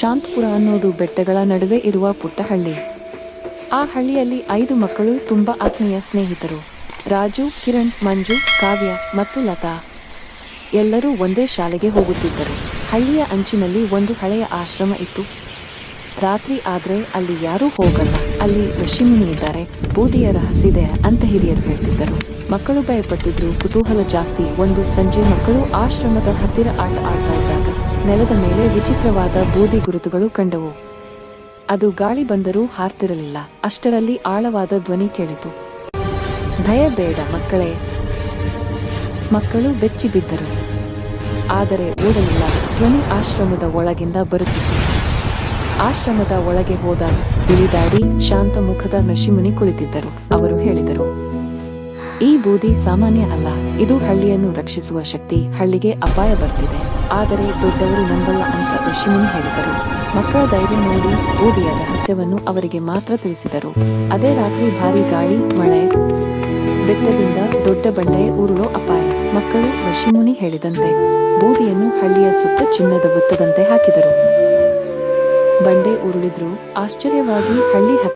ಶಾಂತಪುರ ಅನ್ನೋದು ಬೆಟ್ಟಗಳ ನಡುವೆ ಇರುವ ಪುಟ್ಟ ಹಳ್ಳಿ ಆ ಹಳ್ಳಿಯಲ್ಲಿ ಐದು ಮಕ್ಕಳು, ತುಂಬ ಆತ್ಮೀಯ ಸ್ನೇಹಿತರು. ರಾಜು, ಕಿರಣ್, ಮಂಜು, ಕಾವ್ಯ ಮತ್ತು ಲತಾ. ಎಲ್ಲರೂ ಒಂದೇ ಶಾಲೆಗೆ ಹೋಗುತ್ತಿದ್ದರು. ಹಳ್ಳಿಯ ಅಂಚಿನಲ್ಲಿ ಒಂದು ಹಳೆಯ ಆಶ್ರಮ ಇತ್ತು. ರಾತ್ರಿ ಆದರೆ ಅಲ್ಲಿ ಯಾರೂ ಹೋಗಲ್ಲ. ಅಲ್ಲಿ ಋಷಿಮುನಿ ಇದ್ದಾರೆ. ಬೂದಿಯ ರಹಸ್ಯದೆ ಅಂತ ಹಿರಿಯರು ಹೇಳ್ತಿದ್ದರು. ಮಕ್ಕಳು ಭಯಪಟ್ಟಿದ್ರು. ಕುತೂಹಲ ಜಾಸ್ತಿ. ಒಂದು ಸಂಜೆ ಮಕ್ಕಳು ಆಶ್ರಮದ ಹತ್ತಿರ ಆಟ ಆಡ್ತಾ ಇದ್ದಾಗ ನೆಲದ ಮೇಲೆ ವಿಚಿತ್ರವಾದ ಬೂದಿ ಗುರುತುಗಳು ಕಂಡವು. ಅದು ಗಾಳಿ ಬಂದರೂ ಹಾರ್ತಿರಲಿಲ್ಲ. ಅಷ್ಟರಲ್ಲಿ ಆಳವಾದ ಧ್ವನಿ ಕೇಳಿತು. ಭಯ ಬೇಡ ಮಕ್ಕಳೇ. ಮಕ್ಕಳು ಬೆಚ್ಚಿ ಬಿದ್ದರು ಆದರೆ ಓಡಲಿಲ್ಲ. ಧ್ವನಿ ಆಶ್ರಮದ ಒಳಗಿಂದ ಬರುತ್ತಿತ್ತು. ಆಶ್ರಮದ ಒಳಗೆ ಹೋದ ಬಿಳಿದಾಡಿ ಶಾಂತ ಮುಖದ ನಶಿಮುನಿ ಕುಳಿತಿದ್ದರು. ಅವರು ಹೇಳಿದರು, ಈ ಬೂದಿ ಸಾಮಾನ್ಯ ಅಲ್ಲ. ಇದು ಹಳ್ಳಿಯನ್ನು ರಕ್ಷಿಸುವ ಶಕ್ತಿ. ಹಳ್ಳಿಗೆ ಅಪಾಯ ಬರ್ತಿದೆ. ಆದರೆ ದೊಡ್ಡವರು ನಂಬಲ್ಲ ಅಂತ ಋಷಿಮುನಿ ಹೇಳಿದರು. ಮಕ್ಕಳ ಧೈರ್ಯ ನೋಡಿ ಓದಿಯ ರಹಸ್ಯವನ್ನು ಅವರಿಗೆ ಮಾತ್ರ ತಿಳಿಸಿದರು. ಅದೇ ರಾತ್ರಿ ಭಾರಿ ಗಾಳಿ, ಮಳೆ, ಬೆಟ್ಟದಿಂದ ದೊಡ್ಡ ಬಂಡೆ ಉರುಳೋ ಅಪಾಯ. ಮಕ್ಕಳು ಋಷಿಮುನಿ ಹೇಳಿದಂತೆ ಬೂದಿಯನ್ನು ಹಳ್ಳಿಯ ಸುತ್ತ ಚಿನ್ನದ ವೃತ್ತದಂತೆ ಹಾಕಿದರು. ಬಂಡೆ ಉರುಳಿದ್ರು. ಆಶ್ಚರ್ಯವಾಗಿ ಹಳ್ಳಿ